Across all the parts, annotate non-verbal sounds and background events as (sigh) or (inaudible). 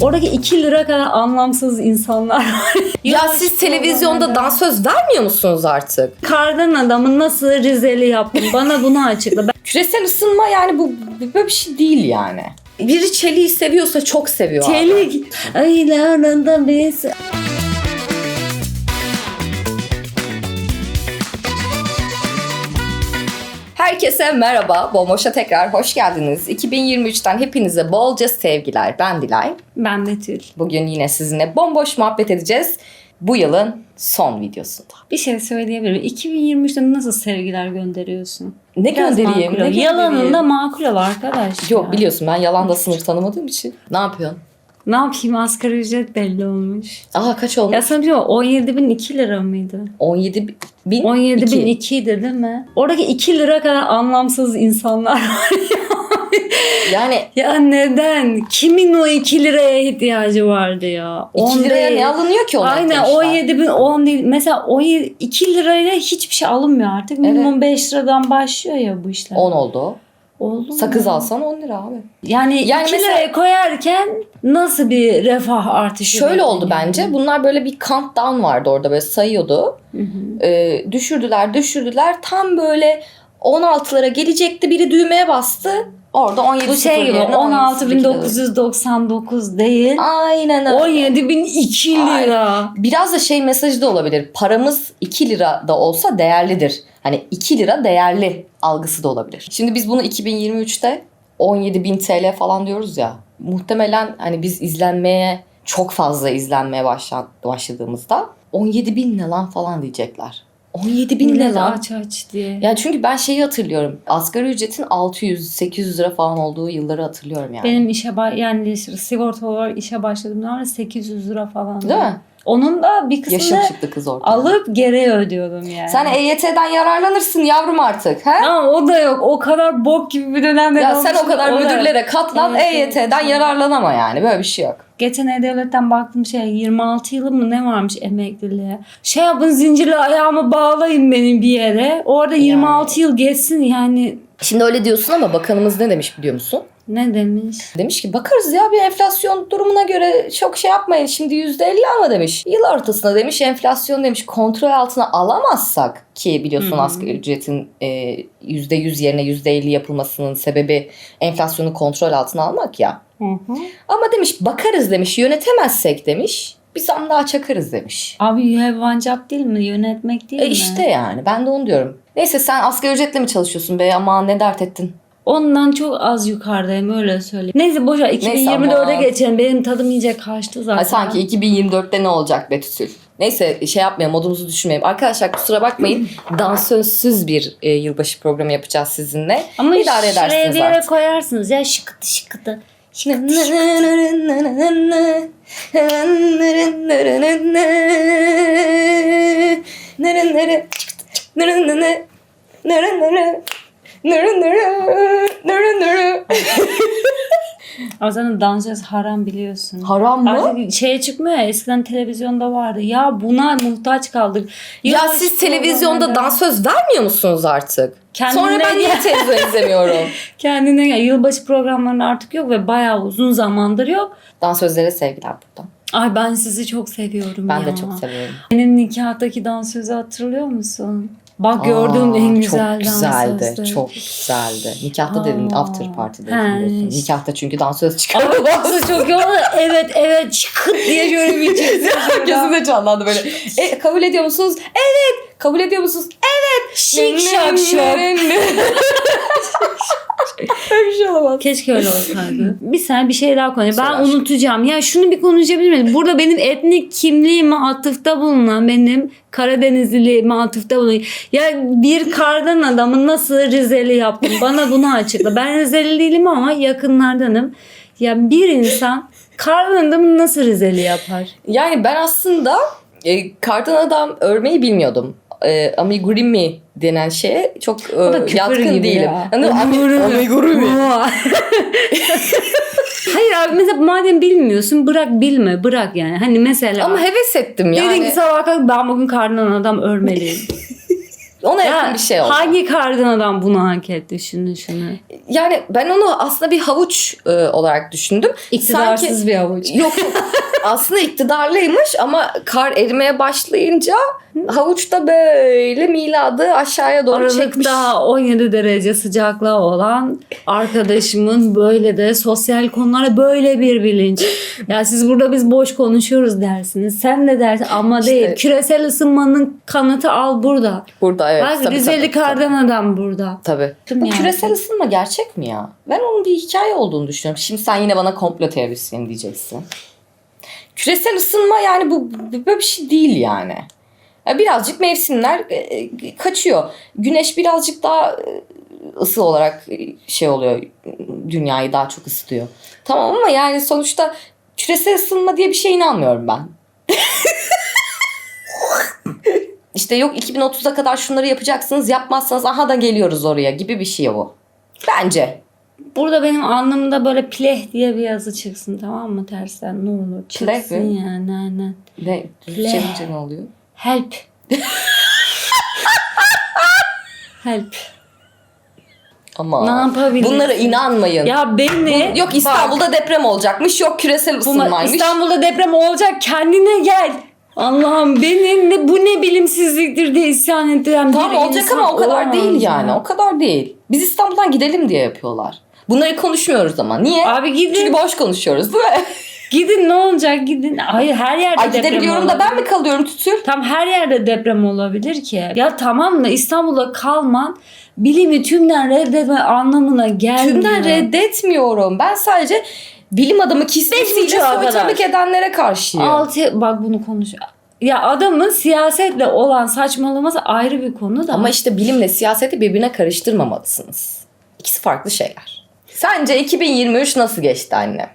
Oradaki 2 lira kadar anlamsız insanlar var. Ya siz televizyonda dansöz vermiyor musunuz artık? Kardan adamı nasıl Rizeli yaptın? Bana bunu açıkla. Ben Küresel ısınma yani bu böyle bir şey değil yani. Biri çeliği seviyorsa çok seviyor. Çelik aylarında biz Herkese merhaba. Bomboş'a tekrar hoş geldiniz. 2023'ten hepinize bolca sevgiler. Ben Dilay. ben Betül. Bugün yine sizinle bomboş muhabbet edeceğiz. Bu yılın son videosunda. Bir şey söyleyebilirim. 2023'te nasıl sevgiler gönderiyorsun? Ne Biraz göndereyim? Ne Yalanında makul ol arkadaş. Yok biliyorsun ben yalanda sınır tanımadığım için. Ne yapıyorsun? Ne yapayım asgari ücret belli olmuş. Aha kaç olmuş? Ya sana şey mi? 17 bin 2 lira mıydı? 17 bin 17 bin iki. 2 idi değil mi? Oradaki 2 lira kadar anlamsız insanlar var. Yani ya neden? Kimin o 2 liraya ihtiyacı vardı ya? 2 On liraya değil. ne alınıyor ki onlar Aynen 17 bin 10 değil. Mesela o 2 lirayla hiçbir şey alınmıyor artık. Minimum 5 liradan başlıyor ya bu işler. 10 oldu. Oldu mu? Sakız alsan 10 lira abi. Yani, Yani 2 mesela- liraya koyarken nasıl bir refah artışı? Şöyle oldu bekledin bence. yani? Bunlar böyle bir countdown vardı orada böyle sayıyordu. Hı hı. Ee, düşürdüler düşürdüler. Tam böyle 16'lara gelecekti. Biri düğmeye bastı. Orada 17 Bu şey gibi sıfır yerine 16.999 değil. Aynen öyle. 17.002 lira. Biraz da şey mesajı da olabilir. Paramız 2 lira da olsa değerlidir. Hani 2 lira değerli algısı da olabilir. Şimdi biz bunu 2023'te 17.000 TL falan diyoruz ya. Muhtemelen hani biz izlenmeye çok fazla izlenmeye başla- başladığımızda 17.000 ne lan falan diyecekler. 17.000 ne Millet lan? aç aç diye. Yani çünkü ben şeyi hatırlıyorum. Asgari ücretin 600-800 lira falan olduğu yılları hatırlıyorum yani. Benim işe yani sigorta olarak işe başladığım zaman 800 lira falan. Değil mi? Onun da bir Yaşım kısmını çıktı kız ortaya. alıp geri ödüyordum yani. Sen EYT'den yararlanırsın yavrum artık. He? Ama o da yok. O kadar bok gibi bir dönemde Ya sen o kadar da- müdürlere katlan Evet, EYT'den evet. yararlanama yani. Böyle bir şey yok. Geçen E-Devlet'ten baktım şey 26 yılı mı ne varmış emekliliğe. Şey yapın zincirli ayağımı bağlayın benim bir yere. Orada 26 yıl geçsin yani Şimdi öyle diyorsun ama bakanımız ne demiş biliyor musun? Ne demiş? Demiş ki bakarız ya bir enflasyon durumuna göre çok şey yapmayın. Şimdi %50 ama demiş. Yıl ortasında demiş enflasyon demiş kontrol altına alamazsak ki biliyorsun hı. asgari ücretin e, %100 yerine %50 yapılmasının sebebi enflasyonu kontrol altına almak ya. Hı hı. Ama demiş bakarız demiş yönetemezsek demiş bir zam daha çakarız demiş. Abi job değil mi? Yönetmek değil E mi? işte yani ben de onu diyorum. Neyse sen asgari ücretle mi çalışıyorsun be ama ne dert ettin? Ondan çok az yukarıdayım öyle söyleyeyim. Neyse Neyse 2024'e ama- geçelim. Benim tadım iyice kaçtı zaten. Ay sanki 2024'te ne olacak Betüsül? Neyse şey yapmayalım modumuzu düşürmeyelim. Arkadaşlar kusura bakmayın (clears throat) dansözsüz bir e, yılbaşı programı yapacağız sizinle. Ama idare şuraya edersiniz bir yere artık. koyarsınız ya şıkıtı şıkıtı. (clears throat) Ama zaten dansöz haram biliyorsun. Haram mı? Artık şeye çıkmıyor ya eskiden televizyonda vardı. Ya buna muhtaç kaldık. Ya Yılbaşı siz televizyonda dansöz vermiyor musunuz artık? Kendine Sonra ben niye televizyon izlemiyorum? (laughs) Kendine. Yılbaşı programlarının artık yok ve bayağı uzun zamandır yok. Dansözlere sevgiler buradan. Ay ben sizi çok seviyorum Ben ya. de çok seviyorum. Benim nikahtaki dansözü hatırlıyor musun? Bak gördüğüm en güzel Çok güzeldi. dansözdü. Çok güzeldi. Nikahta dedin Aa, after party'de he, biliyorsun. işte. Nikahta çünkü dansöz çıkar. Ama dansı çok oldu. Evet evet çıkıt diye şöyle bir. Herkesin de canlandı böyle. E, kabul ediyor musunuz? Evet. Kabul ediyor musunuz? Evet. Şık şak şok. (laughs) Öyle bir şey olamaz. Keşke öyle olsaydı. bir saniye bir şey daha konuşayım. Ben aşkım. unutacağım. Ya şunu bir konuşabilir miyim? Burada benim etnik kimliğime atıfta bulunan benim Karadenizliliğime atıfta bulunan. Ya bir kardan adamı nasıl Rizeli yaptın? Bana bunu açıkla. Ben Rizeli değilim ama yakınlardanım. Ya bir insan kardan adamı nasıl Rizeli yapar? Yani ben aslında e, kardan adam örmeyi bilmiyordum. E, amigurumi denen şeye çok e, yatkın değilim. ya. Ami- Amigurumi. amigurumi. (laughs) Hayır abi mesela madem bilmiyorsun bırak bilme bırak yani. Hani mesela Ama heves ettim yani. dedin ki sabah kalk ben bugün karnından adam örmeliyim. (laughs) Ona Ya, yakın bir şey oldu. hangi kardan adam bunu hak etti şunu şunu? Yani ben onu aslında bir havuç e, olarak düşündüm. İktidarsız Sanki- bir avuç. Yok yok. (laughs) aslında iktidarlıymış ama kar erimeye başlayınca havuç da böyle miladı aşağıya doğru çekmiş. Aralıkta 17 derece sıcaklığı olan arkadaşımın böyle de sosyal konulara böyle bir bilinç. (laughs) Ya siz burada biz boş konuşuyoruz dersiniz. Sen de dersin ama İşte- değil. Küresel ısınmanın kanıtı al burada. Burada evet. Bak tabii, Rizeli tabii, kardan adam burada. Tabii. Bu yani? küresel ısınma gerçek mi ya? Ben onun bir hikaye olduğunu düşünüyorum. Şimdi sen yine bana komplo teorisyeni diyeceksin. Küresel ısınma yani bu böyle bir şey değil yani. Ya Birazcık mevsimler e, e, kaçıyor. Güneş birazcık daha e, ısı olarak şey oluyor. Dünyayı daha çok ısıtıyor. Tamam ama yani sonuçta küresel ısınma diye bir şeye inanmıyorum ben. (laughs) İşte yok 2030'a kadar şunları yapacaksınız yapmazsanız aha da geliyoruz oraya gibi bir şey bu. Bence. Burada benim anlamında böyle pleh diye bir yazı çıksın tamam mı tersten ne olur Pleh çıksın mi? yani aynen. Ne? Çevirince ne oluyor? Help. Help. Ama Ne yapabilirsin? bunlara inanmayın. Ya beni yok İstanbul'da deprem olacakmış, yok küresel Bu- ısınmaymış. İstanbul'da deprem olacak kendine gel. Allah'ım beni ne, bu ne bilimsizliktir diye isyan ettiren Tamam olacak ama o kadar değil yani. ya. O kadar değil. Biz İstanbul'dan gidelim diye yapıyorlar. Bunları konuşmuyoruz ama. Niye? Abi gidin. Çünkü boş konuşuyoruz değil mi? (laughs) Gidin ne olacak gidin. Hayır her yerde Ay deprem gidebiliyorum da olabilir. ben mi kalıyorum tütül? Tam her yerde deprem olabilir ki. Ya tamam da İstanbul'da kalman bilimi tümden reddetme anlamına gelmiyor. Tümden reddetmiyorum. Ben sadece bilim adamı kisvesiyle soytarılık edenlere karşıyım. Altı bak bunu konuş. Ya adamın siyasetle olan saçmalaması ayrı bir konu da. Ama işte bilimle siyaseti birbirine karıştırmamalısınız. İkisi farklı şeyler. Sence 2023 nasıl geçti anne?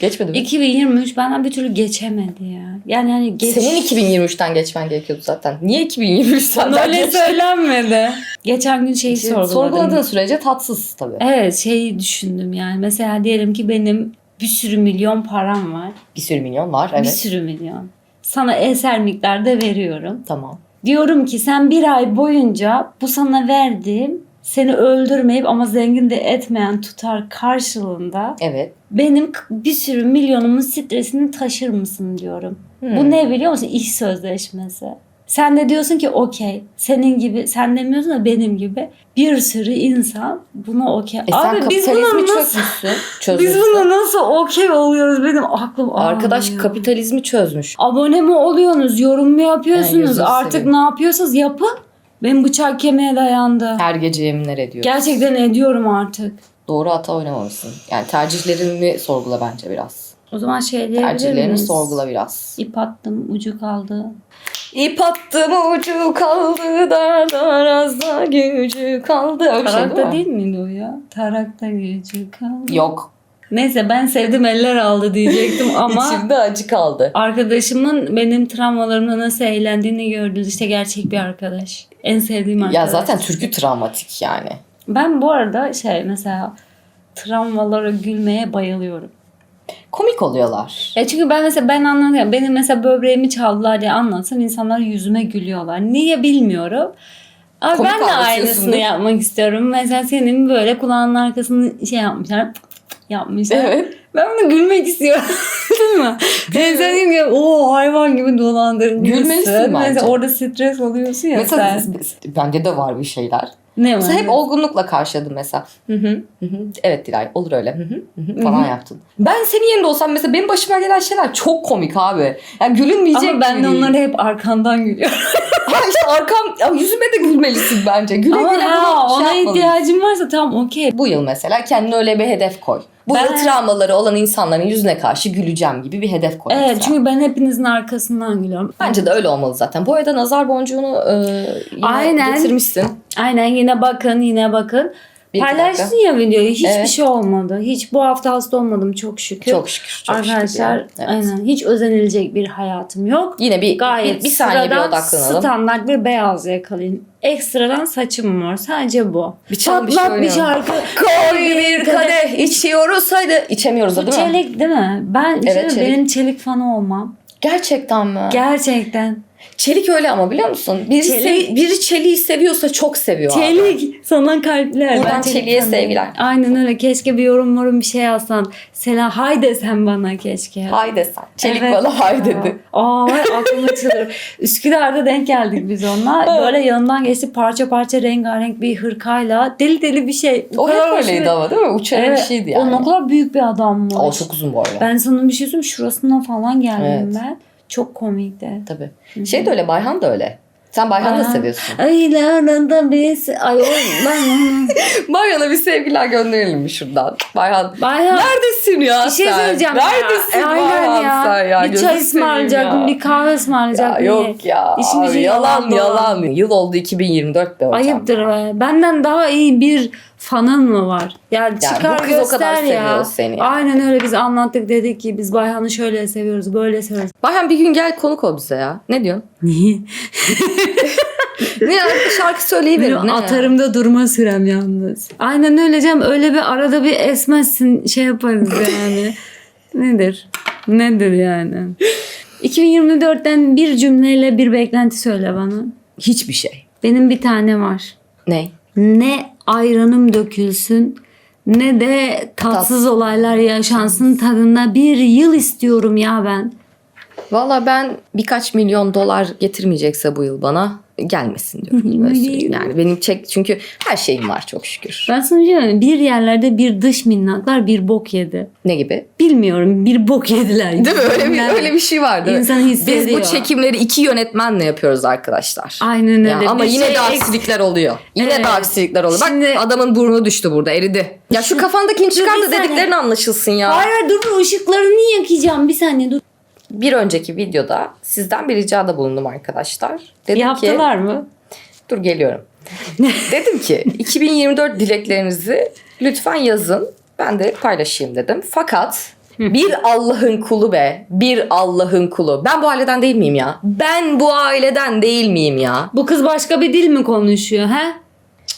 Geçmedi mi? 2023 benden bir türlü geçemedi ya. Yani hani geç... Senin 2023'ten geçmen gerekiyordu zaten. Niye 2023'ten Bana öyle geçtin? söylenmedi. Geçen gün şeyi sorguladım. Sorguladığın sürece tatsız tabii. Evet şeyi düşündüm yani. Mesela diyelim ki benim bir sürü milyon param var. Bir sürü milyon var Bir evet. sürü milyon. Sana eser miktarda veriyorum. Tamam. Diyorum ki sen bir ay boyunca bu sana verdiğim seni öldürmeyip ama zengin de etmeyen tutar karşılığında Evet. benim bir sürü milyonumun stresini taşır mısın diyorum. Hmm. Bu ne biliyor musun? İş sözleşmesi. Sen de diyorsun ki okey. Senin gibi sen demiyorsun da benim gibi bir sürü insan buna okey. E Abi biz buna nasıl çözmüşsün. (laughs) biz buna nasıl okey oluyoruz? Benim aklım Arkadaş almıyor. kapitalizmi çözmüş. Abone mi oluyorsunuz? Yorum mu yapıyorsunuz? gözünü Artık seveyim. ne yapıyorsanız yapın. Benim bıçak kemiğe dayandı. Her gece yeminler ediyor. Gerçekten ediyorum artık. Doğru hata oynamamışsın. Yani tercihlerini sorgula bence biraz. O zaman şey diyebilir Tercihlerini miyiz? sorgula biraz. İp attım ucu kaldı. İp attım ucu kaldı da arazda gücü kaldı. Öyle bir şey değil Tarakta mi? değil miydi o ya? Tarakta gücü kaldı. Yok. Neyse ben sevdim eller aldı diyecektim (laughs) ama İçimde acı kaldı. arkadaşımın benim travmalarımla nasıl eğlendiğini gördünüz. İşte gerçek bir arkadaş. En sevdiğim arkadaş. Ya zaten türkü travmatik yani. Ben bu arada şey mesela travmalara gülmeye bayılıyorum. Komik oluyorlar. Ya çünkü ben mesela ben anlatıyorum. Benim mesela böbreğimi çaldılar diye anlatsam insanlar yüzüme gülüyorlar. Niye bilmiyorum. Ama Komik ben de aynısını değil yapmak istiyorum. Mesela senin böyle kulağının arkasını şey yapmışlar. yapmışlar. Evet. Ben bunu gülmek istiyorum. (laughs) Değil mi? Yani sen diyorsun ki o hayvan gibi dolandırılmışsın. Gülmelisin bence. Mesela orada stres oluyorsun ya Mesela sen. bende de var bir şeyler. Ne var? Mesela hep olgunlukla karşıladım mesela. Hı hı, hı hı. Evet Dilay olur öyle hı hı, hı hı falan yaptın. Ben senin yerinde olsam mesela benim başıma gelen şeyler çok komik abi. Yani gülünmeyecek Ama ben gibi de onları hep arkandan gülüyorum. Ha işte arkam ya yüzüme de gülmelisin bence. Güle Ama güle ha, bunu ona şey ihtiyacım varsa tamam okey. Bu yıl mesela kendine öyle bir hedef koy. Bu Ben- yıl travmaları olan insanların yüzüne karşı güleceğim gibi bir hedef koy. Evet mesela. çünkü ben hepinizin arkasından gülüyorum. Bence de öyle olmalı zaten. Bu arada nazar boncuğunu e, yine Aynen. getirmişsin. Aynen yine bakın yine bakın. Bir Paylaştın dakika. ya videoyu. Hiçbir Evet. şey olmadı. Hiç bu hafta hasta olmadım çok şükür. Çok şükür. Çok Arkadaşlar şükür yani. Evet. aynen hiç özenilecek bir hayatım yok. Yine bir, Gayet bir, bir saniye bir odaklanalım. standart bir beyaz yakalıyım. Ekstradan saçım var. Sadece bu. Bir çal bir şey bir şarkı. Koy bir kadeh içiyoruz hadi. İçemiyoruz da değil mi? çelik değil mi? Ben evet, çelik. benim çelik fanı olmam. Gerçekten mi? Gerçekten. Çelik öyle ama biliyor musun? Biri, Çelik- sev- biri çeliği seviyorsa çok seviyor abi. Çelik sana kalpler. Buradan Ben sanırım. sevgiler. Aynen öyle. Keşke bir yorum yorum bir şey yazsan. Selam hay desen bana keşke. Hay desen. Çelik Evet. bana hay dedi. Aa aklım açılır. (laughs) Üsküdar'da denk geldik biz onunla. Böyle yanından geçti parça parça rengarenk bir hırkayla. Deli deli bir şey. O hep kadar öyleydi ama değil mi? Uçarı Evet, bir şeydi yani. O ne kadar büyük bir adammış. O çok uzun boylu. Ben sana bir şey söyleyeyim şurasından falan geldim Evet. ben. Çok komikti. Tabii. Şey de öyle, Bayhan da öyle. Sen Bayhan'ı da seviyorsun. Ay lanında biz. Ay o. (laughs) Bayhan'a bir sevgiler gönderelim mi şuradan? Bayhan. Bayhan. Neredesin ya Bir şey sen? söyleyeceğim Neredesin ya. Bayhan Aynen ya. sen ya? Bir çay ısmarlayacaktım, ya. bir kahve Ya ısmarlayacaktım. yok ya. İşin Abi, yalan yalan. Yıl oldu 2024 be hocam. Ayıptır be. Benden daha iyi bir fanın mı var? Yani Yani çıkar bu kız o göster kadar ya. seviyor seni yani. Aynen öyle biz anlattık dedik ki biz Bayhan'ı şöyle seviyoruz böyle seviyoruz. Bayhan bir gün gel konuk ol bize ya. Ne diyorsun? (laughs) Niye? ne ya? Şarkı söyleyiverin. Benim ne? atarımda durma sürem yalnız. Aynen öyle Cem. Öyle bir arada bir esmezsin şey yaparız yani. (laughs) Nedir? Nedir yani? 2024'ten bir cümleyle bir beklenti söyle bana. Hiçbir şey. Benim bir tane var. Ne? Ne ayranım dökülsün ne de tatsız olaylar yaşansın tadında bir yıl istiyorum ya ben. Valla ben birkaç milyon dolar getirmeyecekse bu yıl bana gelmesin diyorum. Söyleyeyim. yani benim çek çünkü her şeyim var çok şükür. Ben sana diyorum bir yerlerde bir dış minnaklar bir bok yedi. Ne gibi? Bilmiyorum bir bok yediler. Değil mi? Öyle bir, Yani öyle bir şey var değil mi? İnsan hissediyor. Biz bu çekimleri iki yönetmenle yapıyoruz arkadaşlar. Aynen öyle. Ya ama Bir yine şey de aksilikler oluyor. Yine Evet. de aksilikler oluyor. Şimdi- Bak adamın burnu düştü burada eridi. Ya şu kafandakini çıkar da saniye. dediklerin anlaşılsın ya. Hayır dur ışıklarını yakacağım bir saniye dur. Bir önceki videoda sizden bir ricada bulundum arkadaşlar. Dedim ki Yaptılar mı? dur geliyorum. (laughs) dedim ki 2024 dileklerinizi lütfen yazın. Ben de paylaşayım dedim. Fakat bir Allah'ın kulu be. Bir Allah'ın kulu. Ben bu aileden değil miyim ya? Ben bu aileden değil miyim ya? Bu kız başka bir dil mi konuşuyor he?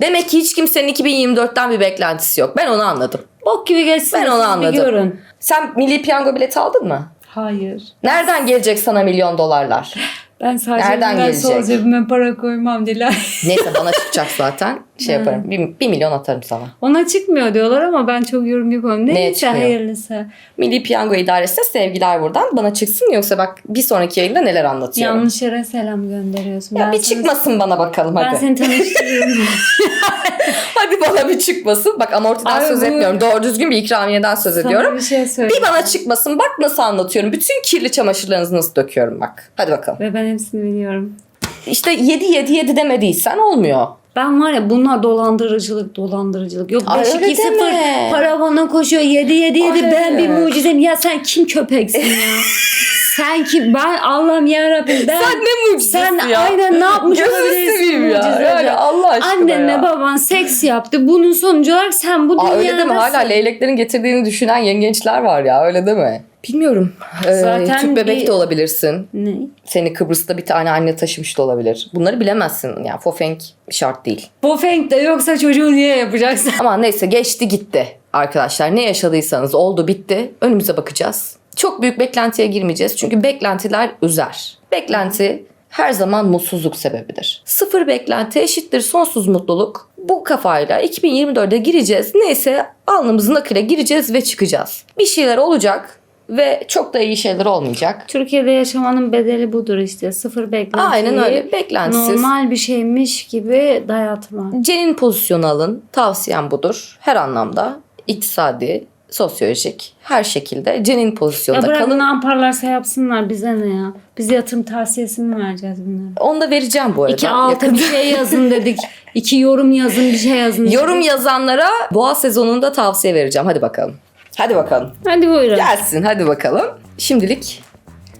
Demek ki hiç kimsenin 2024'ten bir beklentisi yok. Ben onu anladım. Bok gibi geçsin. Ben onu anladım. Görün. Sen milli piyango bileti aldın mı? Hayır. Nereden gelecek sana milyon dolarlar? Ben sadece Nereden ben gelecek? sol cebime para koymam Dilay. Neyse bana çıkacak zaten. (laughs) Şey yaparım. Bir, bir milyon atarım sana. Ona çıkmıyor diyorlar ama ben çok yorum. Neye Neyse çıkıyor? hayırlısı. Milli Piyango İdaresi'ne sevgiler buradan. Bana çıksın yoksa bak bir sonraki yayında neler anlatıyorum. Yanlış yere selam gönderiyorsun. Ya Ben bir sana- çıkmasın bana bakalım Ben hadi. seni tanıştırıyorum. (laughs) (laughs) Hadi bana bir çıkmasın. Bak amortiden Ay, söz bu- etmiyorum. Doğru düzgün bir ikramiyeden söz Sana ediyorum. bir şey söyleyeyim. Bir bana çıkmasın. Bak nasıl anlatıyorum. Bütün kirli çamaşırlarınızı nasıl döküyorum bak. Hadi bakalım. Ve ben hepsini biliyorum. İşte 7 7 7 demediysen olmuyor. Ben var ya bunlar dolandırıcılık dolandırıcılık. Yok Ay, 5 öyle 2 0 deme. para bana koşuyor 7 7 7 Ay, ben bir evet. mucizeyim. Ya sen kim köpeksin ya? (laughs) sen kim? Ben Allah'ım yarabbim ben. Sen ne mucizesi Sen ya. aynen ne yapmış olabilirsin ya. mucize Yani Allah aşkına Annenle ya. baban seks yaptı. Bunun sonucu olarak sen bu Aa, dünyadasın. öyle deme hala leyleklerin getirdiğini düşünen yengeçler var ya öyle deme. Bilmiyorum. Ee, Zaten tüp bebek bir- de olabilirsin. Ne? Seni Kıbrıs'ta bir tane anne taşımış da olabilir. Bunları bilemezsin. Yani fofenk şart değil. Bofenk de yoksa çocuğu niye yapacaksın? Ama neyse geçti gitti arkadaşlar. Ne yaşadıysanız oldu bitti. Önümüze bakacağız. Çok büyük beklentiye girmeyeceğiz. Çünkü beklentiler üzer. Beklenti her zaman mutsuzluk sebebidir. Sıfır beklenti eşittir sonsuz mutluluk. Bu kafayla 2024'e gireceğiz. Neyse alnımızın akıyla gireceğiz ve çıkacağız. Bir şeyler olacak ve çok da iyi şeyler olmayacak. Türkiye'de yaşamanın bedeli budur işte. Sıfır beklenti. Aynen öyle. Beklentisiz. Normal bir şeymiş gibi dayatma. Cenin pozisyonu alın. Tavsiyem budur. Her anlamda. iktisadi, sosyolojik her şekilde cenin Ya pozisyonunda bırak kalın. ne yaparlarsa yapsınlar bize ne ya. Biz yatırım tavsiyesi mi vereceğiz bunlara? Onu da vereceğim bu arada. İki altı yakında. bir şey yazın dedik. İki yorum yazın bir şey yazın. dedik. Yorum yazanlara boğa sezonunda tavsiye vereceğim. Hadi bakalım. Hadi bakalım. Hadi buyurun. Gelsin hadi bakalım. Şimdilik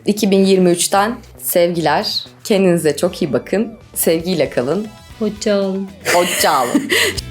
2023'ten sevgiler. Kendinize çok iyi bakın. Sevgiyle kalın. Hoşça olun. Hoşça kalın. (laughs)